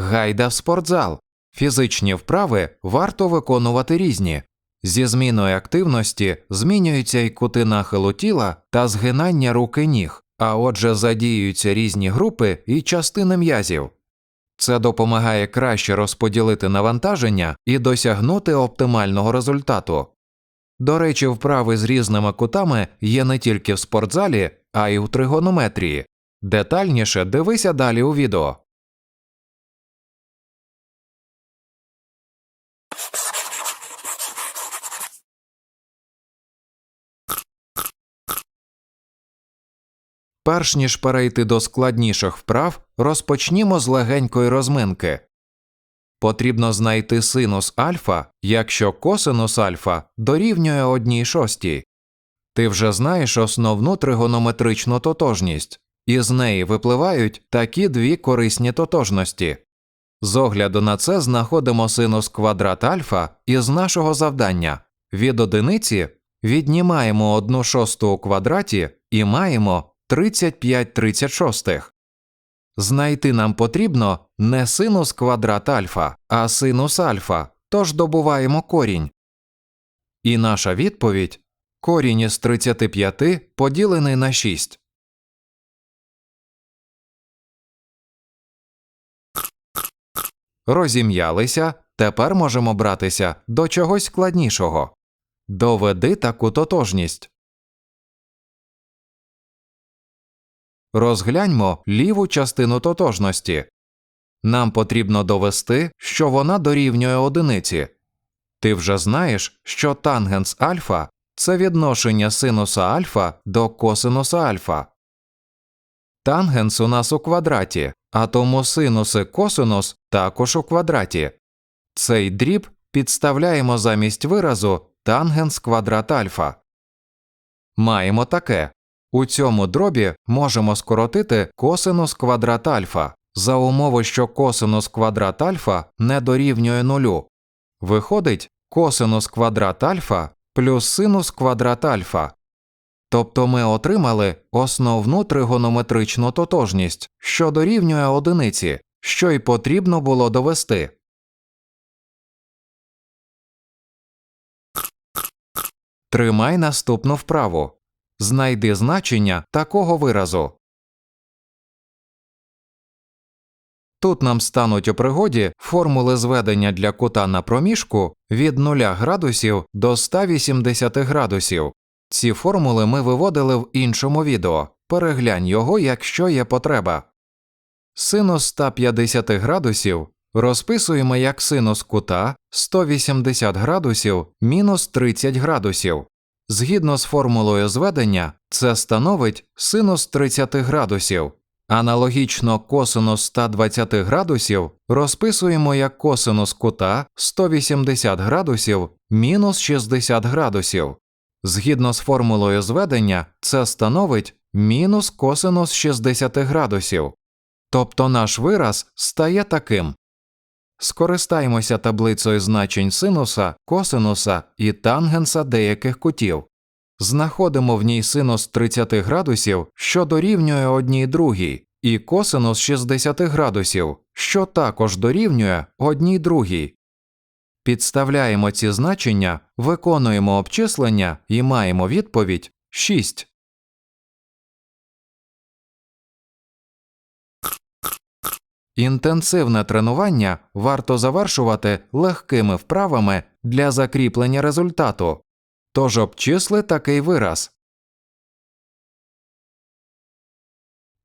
Гайда в спортзал. Фізичні вправи варто виконувати різні. Зі зміною активності змінюються й кути нахилу тіла та згинання руки ніг, а отже задіюються різні групи і частини м'язів. Це допомагає краще розподілити навантаження і досягнути оптимального результату. До речі, вправи з різними кутами є не тільки в спортзалі, а й у тригонометрії. Детальніше дивися далі у відео. Перш ніж перейти до складніших вправ, розпочнімо з легенької розминки. Потрібно знайти синус альфа, якщо косинус альфа дорівнює 1 шостій. Ти вже знаєш основну тригонометричну тотожність, і з неї випливають такі дві корисні тотожності. З огляду на це знаходимо синус квадрат альфа із нашого завдання. Від одиниці віднімаємо 1 шосту у квадраті і маємо 35 36. Знайти нам потрібно не синус квадрат альфа, а синус альфа, тож добуваємо корінь. І наша відповідь корінь із 35 поділений на 6. Розім'ялися, тепер можемо братися до чогось складнішого. Доведи таку тотожність. Розгляньмо ліву частину тотожності. Нам потрібно довести, що вона дорівнює одиниці. Ти вже знаєш, що тангенс альфа це відношення синуса альфа до косинуса альфа. Тангенс у нас у квадраті, а тому синус і косинус також у квадраті. Цей дріб підставляємо замість виразу тангенс квадрат альфа. Маємо таке у цьому дробі можемо скоротити косинус квадрат альфа за умови, що косинус квадрат альфа не дорівнює нулю. Виходить косинус квадрат альфа плюс синус квадрат альфа. Тобто ми отримали основну тригонометричну тотожність, що дорівнює одиниці, що й потрібно було довести. Тримай наступну вправу. Знайди значення такого виразу. Тут нам стануть у пригоді формули зведення для кута на проміжку від 0 градусів до 180 градусів. Ці формули ми виводили в іншому відео. Переглянь його, якщо є потреба. Синус 150 градусів розписуємо як синус кута 180 градусів мінус 30 градусів. Згідно з формулою зведення, це становить синус 30 градусів. Аналогічно косинус 120 градусів розписуємо як косинус кута 180 градусів мінус 60 градусів. Згідно з формулою зведення, це становить мінус косинус 60 градусів. Тобто наш вираз стає таким. Скористаємося таблицею значень синуса, косинуса і тангенса деяких кутів. Знаходимо в ній синус 30 градусів, що дорівнює одній другій, і косинус 60 градусів, що також дорівнює одній другій. Підставляємо ці значення, виконуємо обчислення і маємо відповідь 6. Інтенсивне тренування варто завершувати легкими вправами для закріплення результату. Тож обчисли такий вираз.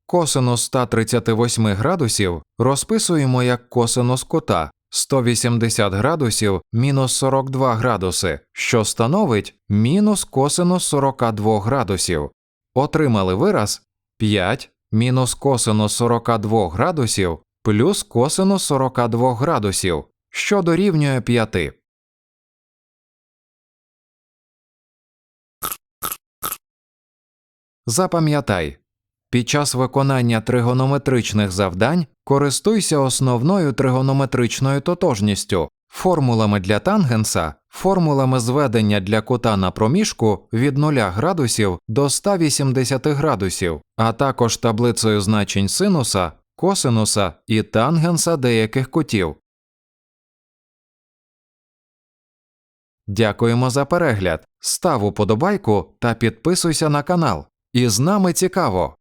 Косинус 138 градусів розписуємо як косинус кута 180 градусів мінус 42 градуси, що становить мінус косинус 42 градусів. Отримали вираз 5 мінус косинус 42 градусів плюс косинус 42 градусів, що дорівнює 5. Запам'ятай, під час виконання тригонометричних завдань користуйся основною тригонометричною тотожністю, формулами для тангенса, формулами зведення для кута на проміжку від 0 градусів до 180 градусів, а також таблицею значень синуса, косинуса і тангенса деяких кутів. Дякуємо за перегляд. Став уподобайку та підписуйся на канал. І з нами цікаво.